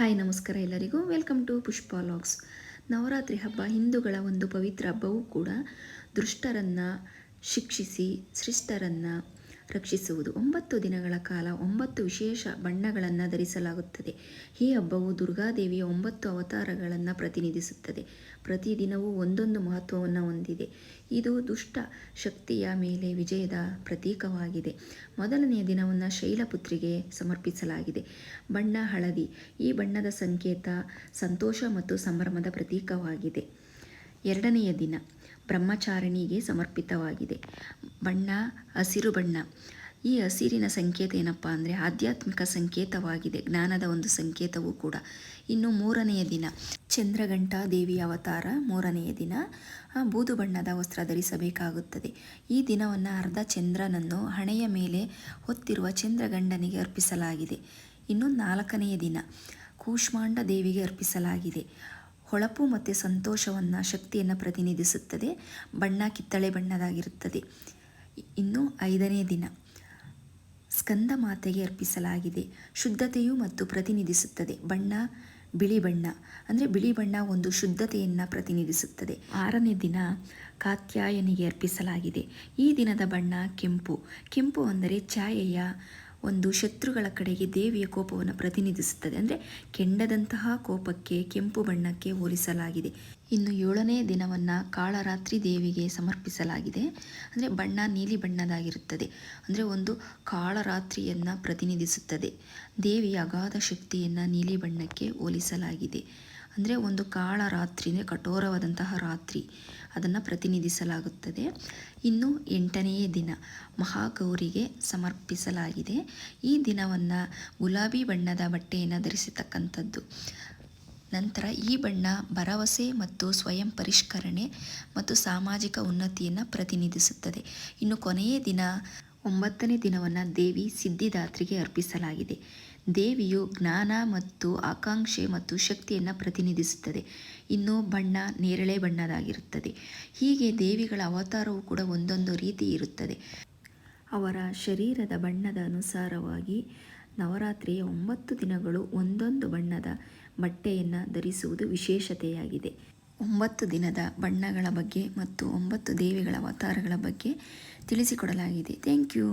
Hi, ನಮಸ್ಕಾರ ಎಲ್ಲರಿಗೂ. Welcome to Pushpa logs Navaratri ಹಬ್ಬ, ಹಿಂದೂಗಳ ಒಂದು ಪವಿತ್ರ ಹಬ್ಬವೂ ಕೂಡ ದುಷ್ಟರನ್ನು ಶಿಕ್ಷಿಸಿ ಶಿಷ್ಟರನ್ನು ರಕ್ಷಿಸುವುದು. ಒಂಬತ್ತು ದಿನಗಳ ಕಾಲ ಒಂಬತ್ತು ವಿಶೇಷ ಬಣ್ಣಗಳನ್ನು ಧರಿಸಲಾಗುತ್ತದೆ. ಈ ಹಬ್ಬವು ದುರ್ಗಾದೇವಿಯ ಒಂಬತ್ತು ಅವತಾರಗಳನ್ನು ಪ್ರತಿನಿಧಿಸುತ್ತದೆ. ಪ್ರತಿದಿನವೂ ಒಂದೊಂದು ಮಹತ್ವವನ್ನು ಹೊಂದಿದೆ. ಇದು ದುಷ್ಟ ಶಕ್ತಿಯ ಮೇಲೆ ವಿಜಯದ ಪ್ರತೀಕವಾಗಿದೆ. ಮೊದಲನೆಯ ದಿನವನ್ನು ಶೈಲಪುತ್ರಿಗೆ ಸಮರ್ಪಿಸಲಾಗಿದೆ. ಬಣ್ಣ ಹಳದಿ. ಈ ಬಣ್ಣದ ಸಂಕೇತ ಸಂತೋಷ ಮತ್ತು ಸಂಭ್ರಮದ ಪ್ರತೀಕವಾಗಿದೆ. ಎರಡನೆಯ ದಿನ ಬ್ರಹ್ಮಚಾರಿಣಿಗೆ ಸಮರ್ಪಿತವಾಗಿದೆ. ಬಣ್ಣ, ಹಸಿರು ಬಣ್ಣ. ಈ ಹಸಿರಿನ ಸಂಕೇತ ಏನಪ್ಪ ಅಂದರೆ ಆಧ್ಯಾತ್ಮಿಕ ಸಂಕೇತವಾಗಿದೆ, ಜ್ಞಾನದ ಒಂದು ಸಂಕೇತವೂ ಕೂಡ. ಇನ್ನು ಮೂರನೆಯ ದಿನ, ಚಂದ್ರಘಂಟಾ ದೇವಿಯ ಅವತಾರ ಮೂರನೆಯ ದಿನ. ಬೂದು ಬಣ್ಣದ ವಸ್ತ್ರ ಧರಿಸಬೇಕಾಗುತ್ತದೆ. ಈ ದಿನವನ್ನು ಅರ್ಧ ಚಂದ್ರನನ್ನು ಹಣೆಯ ಮೇಲೆ ಹೊತ್ತಿರುವ ಚಂದ್ರಗಂಡನಿಗೆ ಅರ್ಪಿಸಲಾಗಿದೆ. ಇನ್ನು ನಾಲ್ಕನೆಯ ದಿನ, ಕೂಷ್ಮಾಂಡ ದೇವಿಗೆ ಅರ್ಪಿಸಲಾಗಿದೆ. ಹೊಳಪು ಮತ್ತು ಸಂತೋಷವನ್ನು, ಶಕ್ತಿಯನ್ನು ಪ್ರತಿನಿಧಿಸುತ್ತದೆ. ಬಣ್ಣ ಕಿತ್ತಳೆ ಬಣ್ಣದಾಗಿರುತ್ತದೆ. ಇನ್ನು ಐದನೇ ದಿನ. ಸ್ಕಂದ ಮಾತೆಗೆ ಅರ್ಪಿಸಲಾಗಿದೆ. ಶುದ್ಧತೆಯು ಮತ್ತು ಪ್ರತಿನಿಧಿಸುತ್ತದೆ. ಬಣ್ಣ, ಬಿಳಿ ಬಣ್ಣ. ಅಂದರೆ ಬಿಳಿ ಬಣ್ಣ ಒಂದು ಶುದ್ಧತೆಯನ್ನು ಪ್ರತಿನಿಧಿಸುತ್ತದೆ. ಆರನೇ ದಿನ ಕಾತ್ಯಾಯನಿಗೆ ಅರ್ಪಿಸಲಾಗಿದೆ. ಈ ದಿನದ ಬಣ್ಣ ಕೆಂಪು. ಕೆಂಪು ಅಂದರೆ ಛಾಯೆಯ ಒಂದು ಶತ್ರುಗಳ ಕಡೆಗೆ ದೇವಿಯ ಕೋಪವನ್ನು ಪ್ರತಿನಿಧಿಸುತ್ತದೆ. ಅಂದರೆ ಕೆಂಡದಂತಹ ಕೋಪಕ್ಕೆ, ಕೆಂಪು ಬಣ್ಣಕ್ಕೆ ಹೋಲಿಸಲಾಗಿದೆ. ಇನ್ನು ಏಳನೇ ದಿನವನ್ನು ಕಾಳರಾತ್ರಿ ದೇವಿಗೆ ಸಮರ್ಪಿಸಲಾಗಿದೆ. ಅಂದರೆ ಬಣ್ಣ ನೀಲಿ ಬಣ್ಣದಾಗಿರುತ್ತದೆ. ಅಂದರೆ ಒಂದು ಕಾಳರಾತ್ರಿಯನ್ನು ಪ್ರತಿನಿಧಿಸುತ್ತದೆ. ದೇವಿಯ ಅಗಾಧ ಶಕ್ತಿಯನ್ನು ನೀಲಿ ಬಣ್ಣಕ್ಕೆ ಹೋಲಿಸಲಾಗಿದೆ. ಅಂದರೆ ಒಂದು ಕಾಳ ರಾತ್ರಿ ಅಂದರೆ ಕಠೋರವಾದಂತಹ ರಾತ್ರಿ. ಅದನ್ನು ಪ್ರತಿನಿಧಿಸಲಾಗುತ್ತದೆ. ಇನ್ನು ಎಂಟನೆಯ ದಿನ ಮಹಾಗೌರಿಗೆ ಸಮರ್ಪಿಸಲಾಗಿದೆ. ಈ ದಿನವನ್ನು ಗುಲಾಬಿ ಬಣ್ಣದ ಬಟ್ಟೆಯನ್ನು ಧರಿಸತಕ್ಕಂಥದ್ದು. ನಂತರ ಈ ಬಣ್ಣ ಭರವಸೆ ಮತ್ತು ಸ್ವಯಂ ಪರಿಷ್ಕರಣೆ ಮತ್ತು ಸಾಮಾಜಿಕ ಉನ್ನತಿಯನ್ನು ಪ್ರತಿನಿಧಿಸುತ್ತದೆ. ಇನ್ನು ಕೊನೆಯ ದಿನ ಒಂಬತ್ತನೇ ದಿನವನ್ನು ದೇವಿ ಸಿದ್ಧಿದಾತ್ರಿಗೆ ಅರ್ಪಿಸಲಾಗಿದೆ. ದೇವಿಯು ಜ್ಞಾನ ಮತ್ತು ಆಕಾಂಕ್ಷೆ ಮತ್ತು ಶಕ್ತಿಯನ್ನು ಪ್ರತಿನಿಧಿಸುತ್ತದೆ. ಇನ್ನು ಬಣ್ಣ ನೇರಳೆ ಬಣ್ಣದಾಗಿರುತ್ತದೆ. ಹೀಗೆ ದೇವಿಗಳ ಅವತಾರವು ಕೂಡ ಒಂದೊಂದು ರೀತಿ ಇರುತ್ತದೆ. ಅವರ ಶರೀರದ ಬಣ್ಣದ ಅನುಸಾರವಾಗಿ ನವರಾತ್ರಿಯ ಒಂಬತ್ತು ದಿನಗಳು ಒಂದೊಂದು ಬಣ್ಣದ ಬಟ್ಟೆಯನ್ನು ಧರಿಸುವುದು ವಿಶೇಷತೆಯಾಗಿದೆ. ಒಂಬತ್ತು ದಿನದ ಬಣ್ಣಗಳ ಬಗ್ಗೆ ಮತ್ತು ಒಂಬತ್ತು ದೇವಿಗಳ ಅವತಾರಗಳ ಬಗ್ಗೆ ತಿಳಿಸಿಕೊಡಲಾಗಿದೆ. Thank you